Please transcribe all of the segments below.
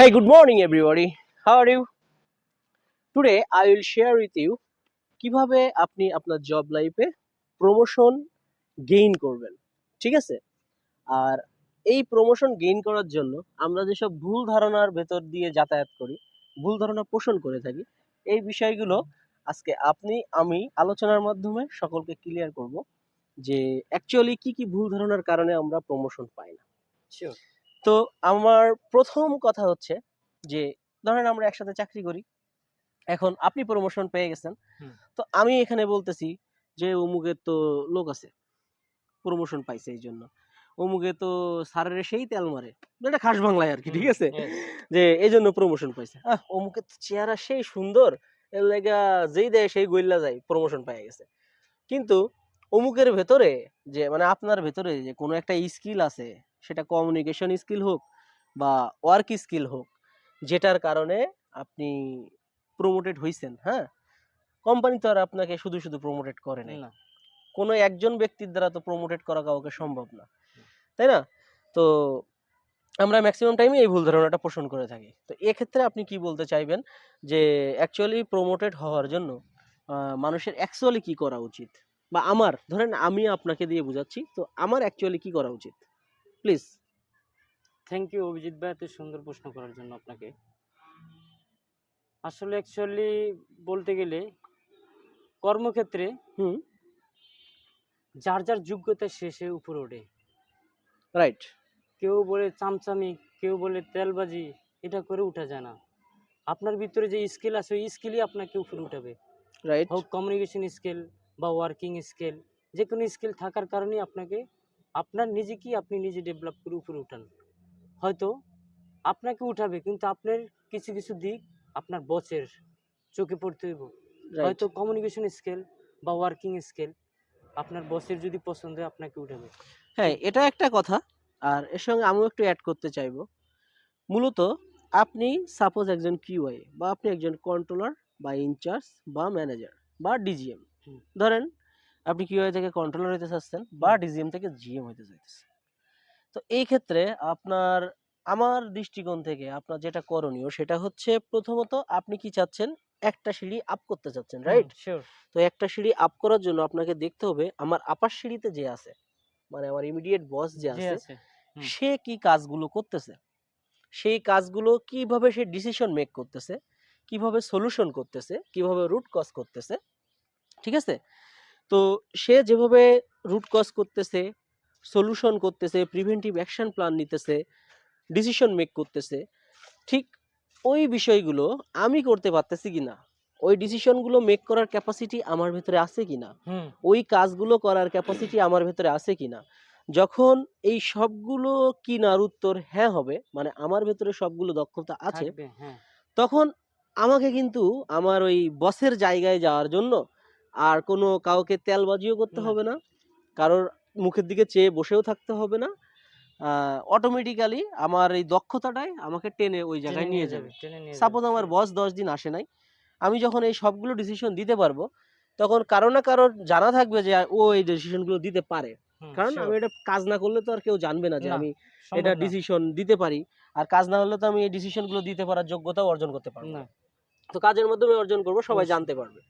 Hey, good morning, everybody. How are you? Today, I will share with you কীভাবে আপনি আপনার job লাইফে promotion gain করবেন ঠিক আছে আর এই প্রমোশন গেইন করার জন্য আমরা যেসব ভুল ধারণার ভেতর দিয়ে যাতায়াত করি ভুল ধারণা পোষণ করে থাকি এই বিষয়গুলো আজকে আপনি আমি আলোচনার মাধ্যমে সকলকে ক্লিয়ার করব যে অ্যাকচুয়ালি কি কি ভুল ধারণার কারণে আমরা প্রমোশন পাই না. তো আমার প্রথম কথা হচ্ছে যে ধরেন আমরা একসাথে চাকরি করি এখন আপনি প্রমোশন পেয়ে গেছেন তো আমি এখানে বলতেছি যে অমুকের তো লোক আছে প্রমোশন পাইছে এই জন্য। অমুকে তো স্যারের সেই তেল মারে এটা খাস বাংলায় আর কি ঠিক আছে? যে এই জন্য প্রমোশন পাইছে। আহ অমুকের তো চেহারা সেই সুন্দর এর লেগা যেই দেয় সেই গইল্লা যায় প্রমোশন পেয়ে গেছে। কিন্তু অমুকের ভেতরে যে মানে আপনার ভেতরে যে কোনো একটা স্কিল আছে সেটা কমিউনিকেশন স্কিল হোক বা ওয়ার্ক স্কিল হোক যেটার কারণে আপনি প্রমোটেড হইছেন হ্যাঁ? কোম্পানি তো আর আপনাকে শুধু শুধু প্রমোটেড করে নাই। না। কোনো একজন ব্যক্তির দ্বারা তো প্রমোটেড করা কাউকে সম্ভব না তাই না? তো আমরা ম্যাক্সিমাম টাইমে এই ভুল ধারণাটা পোষণ করে থাকি। তো এক্ষেত্রে আপনি কি বলতে চাইবেন? যে অ্যাকচুয়ালি প্রমোটেড হওয়ার জন্য মানুষের অ্যাকচুয়ালি কি করা উচিত? বা আমার ধরেন আমি আপনাকে দিয়ে বোঝাচ্ছি তো আমার অ্যাকচুয়ালি কি করা উচিত? প্লিজ। থ্যাংক ইউ অভিজিৎ ভাই এত সুন্দর প্রশ্ন করার জন্য আপনাকে। আসলে অ্যাকচুয়ালি বলতে গেলে কর্মক্ষেত্রে হুম। যার যার যোগ্যতা শেষে উপরে ওঠে। রাইট কেউ বলে চামচামি কেউ বলে তেলবাজি এটা করে উঠা যায় না। আপনার ভিতরে যে স্কিল আছে ওই স্কিলই আপনাকে উপরে উঠাবে। রাইট হোক কমিউনিকেশন স্কিল বা ওয়ার্কিং স্কিল যে কোনো স্কিল থাকার কারণেই আপনাকে আপনার নিজেকেই আপনি নিজে ডেভেলপ করে উপরে উঠান? হয়তো আপনাকে উঠাবে কিন্তু আপনার কিছু কিছু দিক আপনার বসের চোখে পড়তে হইব। হয়তো কমিউনিকেশন স্কিল বা ওয়ার্কিং স্কিল আপনার বসের যদি পছন্দ হয় আপনাকে উঠাবে। হ্যাঁ এটা একটা কথা। আর এর সঙ্গে আমিও একটু অ্যাড করতে চাইব। মূলত আপনি সাপোজ একজন কিউআই বা আপনি একজন কন্ট্রোলার বা ইনচার্জ বা ম্যানেজার বা ডিজিএম। ধরেন আপনি কিউআই থেকে কন্ট্রোলার হইতে চাচ্ছেন বা ডিজিএম থেকে জিএম হইতে চাইতেছেন। তো এই ক্ষেত্রে আপনার আমার দৃষ্টিকোণ থেকে আপনার যেটা করণীয় সেটা হচ্ছে প্রথমত আপনি কি চাচ্ছেন? একটা সিঁড়ি আপ করতে চাচ্ছেন রাইট তো একটা সিঁড়ি আপ করার জন্য আপনাকে দেখতে হবে আমার আপার সিঁড়িতে যে আছে মানে আমার ইমিডিয়েট বস যে আছে সে কি কাজগুলো করতেছে? সেই কাজগুলো কীভাবে সে ডিসিশন মেক করতেছে? কীভাবে সলিউশন করতেছে? কীভাবে রুট কজ করতেছে? ঠিক আছে? তো সে যেভাবে রুট কজ করতেছে সলিউশন করতেছে প্রিভেন্টিভ অ্যাকশন প্ল্যান নিতেছে ডিসিশন মেক করতেছে ঠিক ওই বিষয়গুলো আমি করতে পারতেছি কিনা? ওই ডিসিশনগুলো মেক করার ক্যাপাসিটি আমার ভেতরে আছে কিনা? হুম। ওই কাজগুলো করার ক্যাপাসিটি আমার ভেতরে আছে কিনা? যখন এই সবগুলো কিনার উত্তর হ্যাঁ হবে মানে আমার ভেতরে সবগুলো দক্ষতা আছে হ্যাঁ। তখন আমাকে কিন্তু আমার ওই বসের জায়গায় যাওয়ার জন্য আর কোনো কাউকে তেলবাজিও করতে হবে না। কারোর মুখের দিকে চেয়ে বসেও থাকতে হবে না। অটোমেটিক্যালি আমার এই দক্ষতাটাই আমাকে টেনে ওই জায়গায় নিয়ে যাবে সাপোজ আমার. বস দশ দিন আসে নাই আমি যখন এই সবগুলো ডিসিশন দিতে পারব তখন কারও না কারোর জানা থাকবে যে ও এই ডিসিশনগুলো দিতে পারে। কারণ আমি এটা কাজ না করলে তো আর কেউ জানবে না যে আমি এটা। ডিসিশন দিতে পারি। আর কাজ না হলে তো আমি এই ডিসিশনগুলো দিতে পারার যোগ্যতাও অর্জন করতে পারব না। তো কাজের মাধ্যমে অর্জন করব সবাই জানতে পারবে।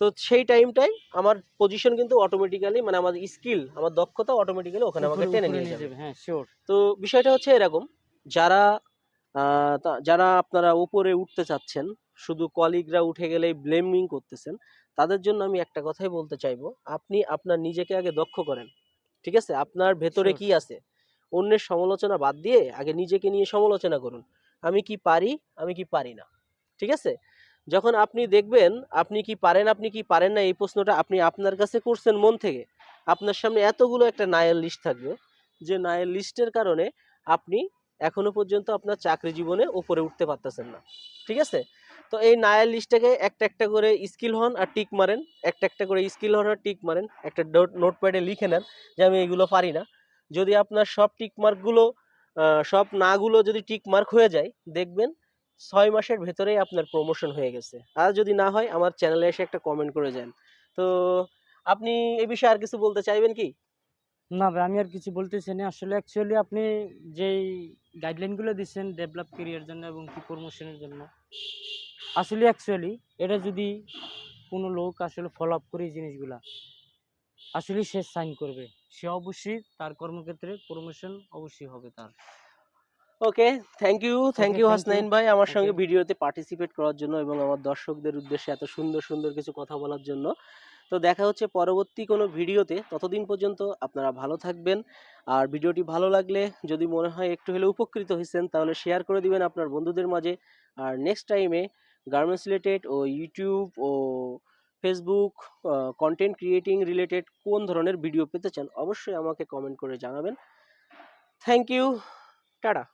তো সেই টাইমটাই আমার পজিশন কিন্তু অটোমেটিক্যালি মানে আমার স্কিল আমার দক্ষতা অটোমেটিক্যালি ওখানে আমাকে টেনে নিয়ে যাবে। হ্যাঁ শিওর তো বিষয়টা হচ্ছে এরকম যারা যারা আপনারা উপরে উঠতে চাচ্ছেন শুধু কলিগরা উঠে গেলেই ব্লেমিং করতেছেন তাদের জন্য আমি একটা কথাই বলতে চাইব আপনি আপনার নিজেকে আগে দক্ষ করেন ঠিক আছে? আপনার ভেতরে কি আছে? অন্যের সমালোচনা বাদ দিয়ে আগে নিজেকে নিয়ে সমালোচনা করুন আমি কি পারি আমি কি পারি না ঠিক আছে? যখন আপনি দেখবেন, আপনি কি পারেন, আপনি কি পারেন না, এই প্রশ্নটা আপনি আপনার কাছে করছেন মন থেকে, আপনার সামনে এতগুলো একটা নায়ের লিস্ট থাকবে, যে নায়ের লিস্টের কারণে আপনি এখনও পর্যন্ত আপনার চাকরি জীবনে উপরে উঠতে পারতেছেন না, ঠিক আছে? তো এই নায়ের লিস্টটাকে একটা একটা করে স্কিল হন আর টিক মারেন, একটা একটা করে স্কিল হন আর টিক মারেন, একটা নোটপ্যাডে লিখে নেন, যে আমি এগুলো পারি না। যদি আপনার সব টিক মার্কগুলো সব নাগুলো যদি টিক মার্ক হয়ে যায়, দেখবেন ছয় মাসের ভেতরেই আপনার প্রমোশন হয়ে গেছে। আর যদি না হয়, আমার চ্যানেলে এসে একটা কমেন্ট করে যান। তো আপনি এই বিষয়ে আর কিছু বলতে চাইবেন কি? না ভাই, আমি আর কিছু বলতেছি না। আসলে অ্যাকচুয়ালি আপনি যেই গাইডলাইনগুলো দিচ্ছেন ডেভেলপ কেরিয়ার জন্য এবং কি প্রমোশনের জন্য, আসলে অ্যাকচুয়ালি এটা যদি কোনো লোক আসলে ফলো আপ করে এই জিনিসগুলা, আসলে সে সাইন করবে। সে অবশ্যই তার কর্মক্ষেত্রে প্রমোশন অবশ্যই হবে তার। Okay thank you thank you Hasnain. ভাই আমার সঙ্গে ভিডিওতে পার্টিসিপেট করার জন্য এবং আমার দর্শকদের উদ্দেশ্যে এত সুন্দর সুন্দর কিছু কথা বলার জন্য। তো দেখা হচ্ছে পরবর্তী কোনো ভিডিওতে। ততদিন পর্যন্ত আপনারা ভালো থাকবেন। আর ভিডিওটি ভালো লাগলে যদি মনে হয় একটু হলে উপকৃত হয়েছেন তাহলে শেয়ার করে দিবেন আপনার বন্ধুদের মাঝে। আর নেক্সট টাইমে গার্মেন্টস রিলেটেড ও ইউটিউব ও ফেসবুক কন্টেন্ট ক্রিয়েটিং রিলেটেড কোন ধরনের ভিডিও পেতে চান অবশ্যই আমাকে কমেন্ট করে জানাবেন। Thank you tata.